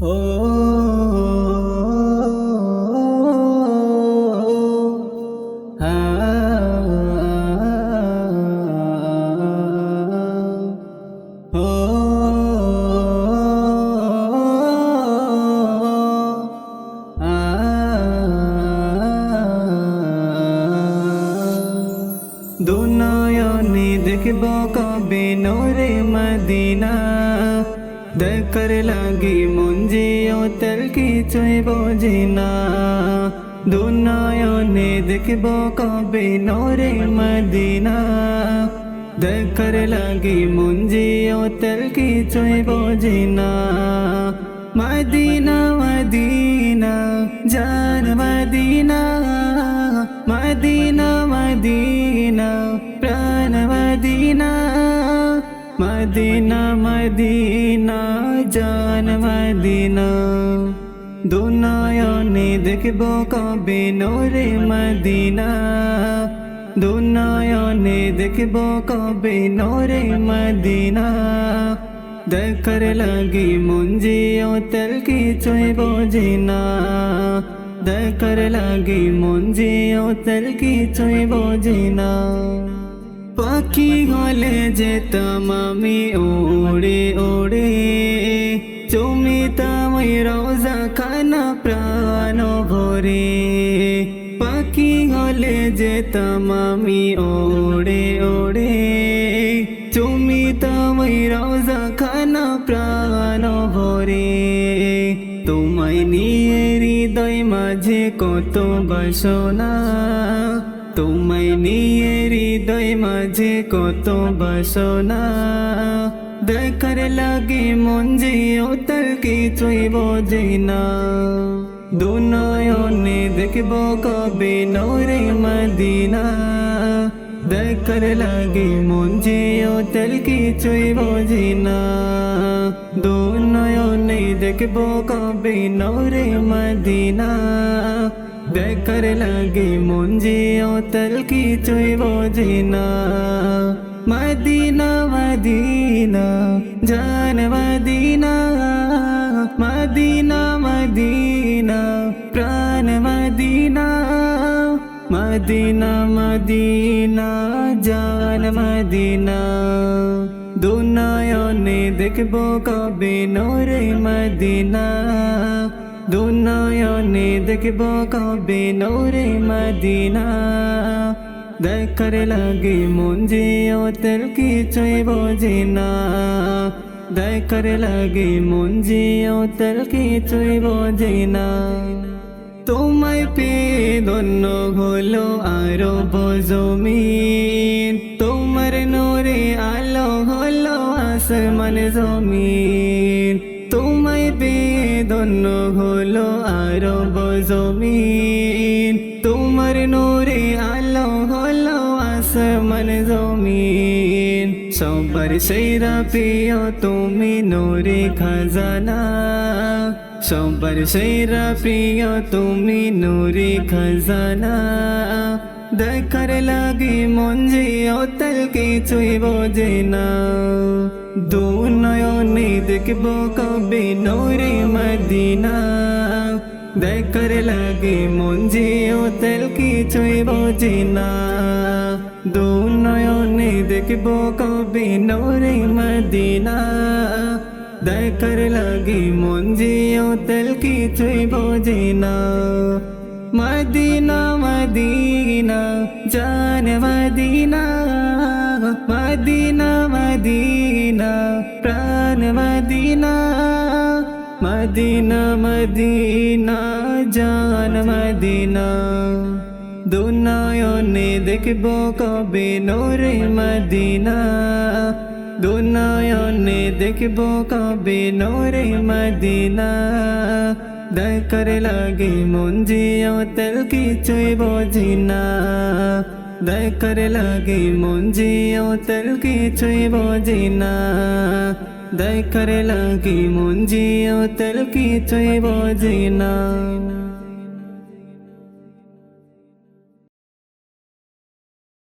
ও দেখব কবে নোরে মদিনা। দেখার লাগি মঞ্জিও তেল কিছুই বোঝে না। দুনয়নে দেখব কবে নোরে মদিনা। দেখার লাগি মঞ্জিও তেল কিছুই বোঝে না। মদিনা মদিনা, জান মদিনা। মদিনা মদিনা, প্রাণ মদিনা। মদিনা মদিনা, জান মদিনা। দুনয়নে দেখব কবে নোরে মদিনা। দুনয়নে দেখব কবে নোরে মদিনা। দেখার লাগি মঞ্জিও তেল কিছুই বোঝে না দেখার লাগি মঞ্জিও তেল কিছুই বোঝে না পাখি হলে যেতাম আমি ওড়ে ওড়ে। চুমিতাম ওই রোজা খানা প্রাণ ভরে। পাখি হলে যেতাম আমি ওড়ে ওড়ে। চুমিতাম ওই রোজা খানা প্রাণ ভরে। তোমায় নিয়ে হৃদয় মাঝে কত বাসনা। তোমায় নিয়ে হৃদয় মাঝে কত বাসনা। দেখার লাগে মন যে ওতার কিছুই বোঝে না। দুনয়নে দেখব কবে নোরে মদিনা। দেখার লাগে মন যে ওতার কিছুই বোঝে না। দুনয়নে দেখব কবে নোরে মদিনা। দেখার লাগে মন যে ওতার কিছুই বোঝে না। মদিনা মদিনা, জান মদিনা মদিনা মদিনা, প্রাণ মদিনা মদিনা মদিনা, জান মদিনা। দুনয়নে দেখব কবে নোরে মদিনা। দুনয়নে দেখব কবে নোরে মদিনা। দেখার লাগে মন যে ওতর কিছুই বোঝে না। দেখার লাগে মন যে ওতর কিছুই বোঝে না। তোমায় পেয়ে ধন্য হলো আরও বজমিন তোমার নোরে আলো হলো আসমান জমিন। তোমায় পেয়ে ধন্য হলো আরও বজমিন তোমার নোরে আলো হলো আসমান জমিন। সবার সেরা প্রিয় তুমি নোরে খাজানা। সবার সেরা প্রিয় তুমি নোরে খাজানা। দেখার লাগে মন যে অতল কিছুই বোঝে না। দু নয়নে দেখব কবে নোরে মদিনা। দেখার লাগে মন যে অতল কিছুই বোঝে না। দু নয়নে দেখব কবে নোরে মদিনা। দেখার লাগে মন যে অতল কিছুই বোঝে না। মদিনা মদিনা, জান মদিনা মদিনা মদিনা, প্রাণ মদিনা মদিনা মদিনা, জান মদিনা। দুনয়নে দেখব কবে নোরে মদিনা। দুনয়নে দেখব কবে নোরে মদিনা। দেখার লাগে মন জিও তেল কিছুই বোঝি না। দেখার লাগে মন জিও তেল কিছুই বোঝি না। দেখার লাগে মন জিও তেল কিছুই বোঝি না।